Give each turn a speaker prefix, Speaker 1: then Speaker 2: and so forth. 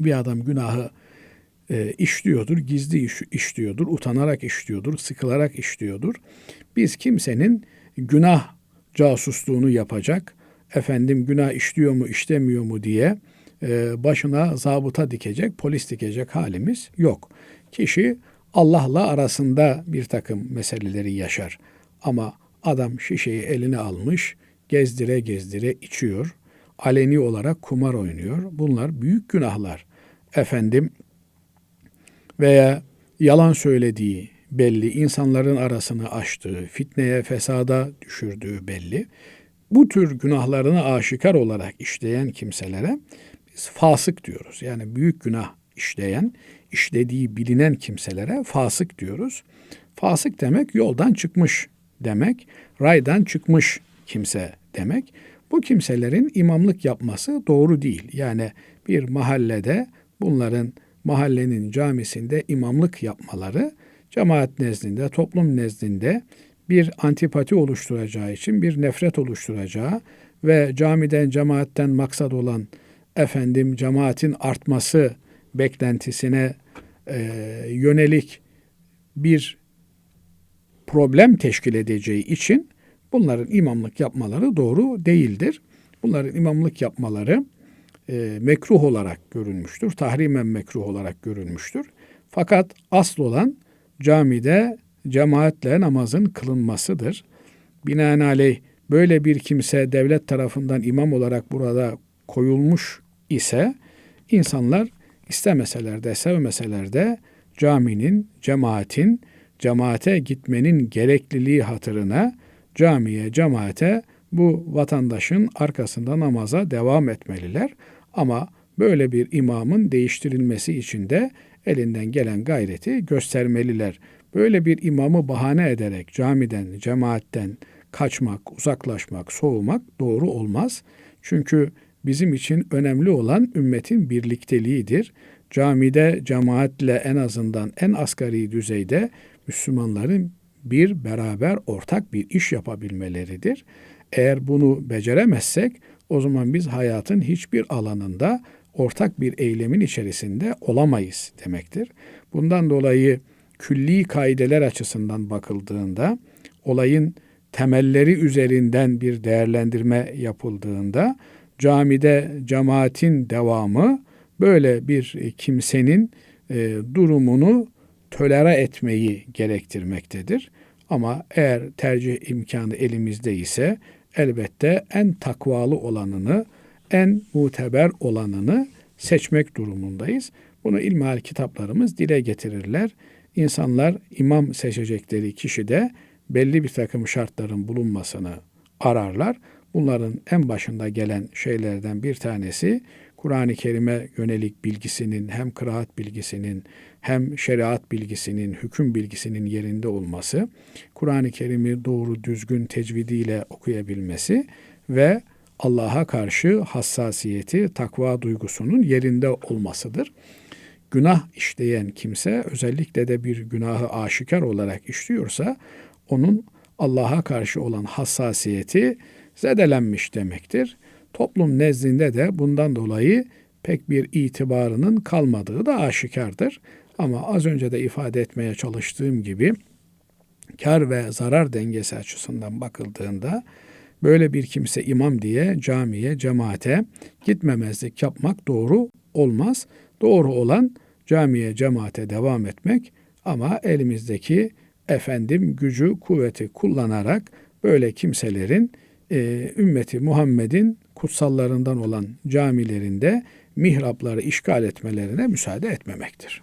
Speaker 1: bir adam günahı e, işliyordur, gizli iş, işliyordur, utanarak işliyordur, sıkılarak işliyordur. Biz kimsenin günah casusluğunu yapacak, efendim günah işliyor mu işlemiyor mu diye e, başına zabıta dikecek, polis dikecek halimiz yok. Kişi Allah'la arasında bir takım meseleleri yaşar. Ama adam şişeyi eline almış, gezdire gezdire içiyor. Aleni olarak kumar oynuyor. Bunlar büyük günahlar. Efendim veya yalan söylediği belli, insanların arasını açtığı, fitneye, fesada düşürdüğü belli. Bu tür günahlarını aşikar olarak işleyen kimselere biz fasık diyoruz. Yani büyük günah işleyen, işlediği bilinen kimselere fasık diyoruz. Fasık demek yoldan çıkmış demek, raydan çıkmış kimse demek. Bu kimselerin imamlık yapması doğru değil. Yani bir mahallede bunların mahallenin camisinde imamlık yapmaları cemaat nezdinde, toplum nezdinde bir antipati oluşturacağı için bir nefret oluşturacağı ve camiden, cemaatten maksat olan efendim cemaatin artması beklentisine e, yönelik bir problem teşkil edeceği için bunların imamlık yapmaları doğru değildir. Bunların imamlık yapmaları e, mekruh olarak görülmüştür. Tahrimen mekruh olarak görülmüştür. Fakat asıl olan camide cemaatle namazın kılınmasıdır. Binaenaleyh böyle bir kimse devlet tarafından imam olarak burada koyulmuş ise insanlar istemeseler de sevmeseler de caminin, cemaatin, cemaate gitmenin gerekliliği hatırına camiye, cemaate bu vatandaşın arkasında namaza devam etmeliler. Ama böyle bir imamın değiştirilmesi için de elinden gelen gayreti göstermeliler. Böyle bir imamı bahane ederek camiden, cemaatten kaçmak, uzaklaşmak, soğumak doğru olmaz. Çünkü bizim için önemli olan ümmetin birlikteliğidir. Camide cemaatle en azından en asgari düzeyde Müslümanların bir beraber ortak bir iş yapabilmeleridir. Eğer bunu beceremezsek o zaman biz hayatın hiçbir alanında ortak bir eylemin içerisinde olamayız demektir. Bundan dolayı külli kaideler açısından bakıldığında olayın temelleri üzerinden bir değerlendirme yapıldığında camide cemaatin devamı böyle bir kimsenin e, durumunu tölere etmeyi gerektirmektedir. Ama eğer tercih imkanı elimizde ise elbette en takvalı olanını, en muteber olanını seçmek durumundayız. Bunu ilmihal kitaplarımız dile getirirler. İnsanlar imam seçecekleri kişi de belli bir takım şartların bulunmasını ararlar. Bunların en başında gelen şeylerden bir tanesi Kur'an-ı Kerim'e yönelik bilgisinin hem kıraat bilgisinin hem şeriat bilgisinin, hüküm bilgisinin yerinde olması, Kur'an-ı Kerim'i doğru düzgün tecvidiyle okuyabilmesi ve Allah'a karşı hassasiyeti, takva duygusunun yerinde olmasıdır. Günah işleyen kimse özellikle de bir günahı aşikar olarak işliyorsa onun Allah'a karşı olan hassasiyeti zedelenmiş demektir. Toplum nezdinde de bundan dolayı pek bir itibarının kalmadığı da aşikardır. Ama az önce de ifade etmeye çalıştığım gibi kar ve zarar dengesi açısından bakıldığında böyle bir kimse imam diye camiye, cemaate gitmemezlik yapmak doğru olmaz. Doğru olan camiye, cemaate devam etmek ama elimizdeki efendim gücü, kuvveti kullanarak böyle kimselerin e, ümmeti Muhammed'in kutsallarından olan camilerinde mihrapları işgal etmelerine müsaade etmemektir.